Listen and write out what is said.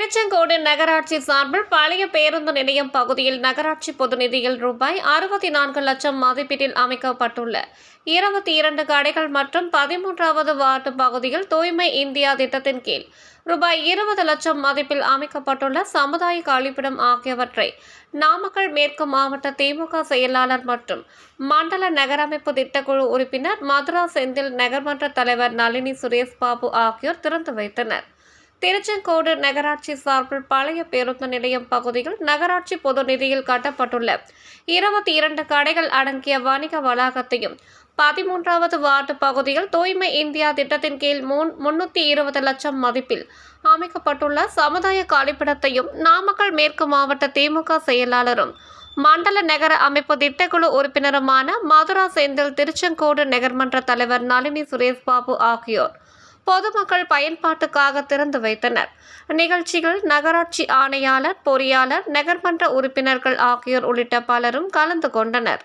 நகராட்சி சார்பில் பழைய பேருந்து நிலையம் பகுதியில் நகராட்சி பொது நிதியில் ரூபாய் அறுபத்தி நான்கு லட்சம் மதிப்பீட்டில் அமைக்கப்பட்டுள்ள. இருபத்தி இரண்டு கடைகள் மற்றும் பதிமூன்றாவது வார்டு பகுதியில் தூய்மை இந்தியா திட்டத்தின் கீழ் ரூபாய் இருபது லட்சம் மதிப்பில் அமைக்கப்பட்டுள்ள சமுதாய கழிப்பிடம் ஆகியவற்றை நாமக்கல் மேற்கு மாவட்ட திமுக செயலாளர் மற்றும் மண்டல நகரமைப்பு திட்டக்குழு உறுப்பினர் மதுரா செந்தில் நகர்மன்ற தலைவர் நளினி சுரேஷ் பாபு ஆகியோர் திறந்து வைத்தனர். திருச்செங்கோடு நகராட்சி சார்பில் பழைய பேருந்து நிலையம் பகுதியில் நகராட்சி பொது நிதியில் கட்டப்பட்டுள்ள இருபத்தி இரண்டு கடைகள் அடங்கிய வணிக வளாகத்தையும் பதிமூன்றாவது வார்டு பகுதியில் தூய்மை இந்தியா திட்டத்தின் கீழ் மூன் முன்னூற்றி இருபது லட்சம் மதிப்பில் அமைக்கப்பட்டுள்ள சமுதாய கழிப்பிடத்தையும் நாமக்கல் மேற்கு மாவட்ட திமுக செயலாளரும் மண்டல நகர அமைப்பு திட்டக்குழு உறுப்பினருமான மதுரா செந்தில் திருச்செங்கோடு நகர்மன்ற தலைவர் நளினி சுரேஷ் பாபு ஆகியோர் பொதுமக்கள் பயன்பாட்டுக்காக திறந்து வைத்தனர். நிகழ்ச்சியில் நகராட்சி ஆணையாளர் பொறியாளர் நகர்மன்ற உறுப்பினர்கள் ஆகியோர் உள்ளிட்ட பலரும் கலந்து கொண்டனர்.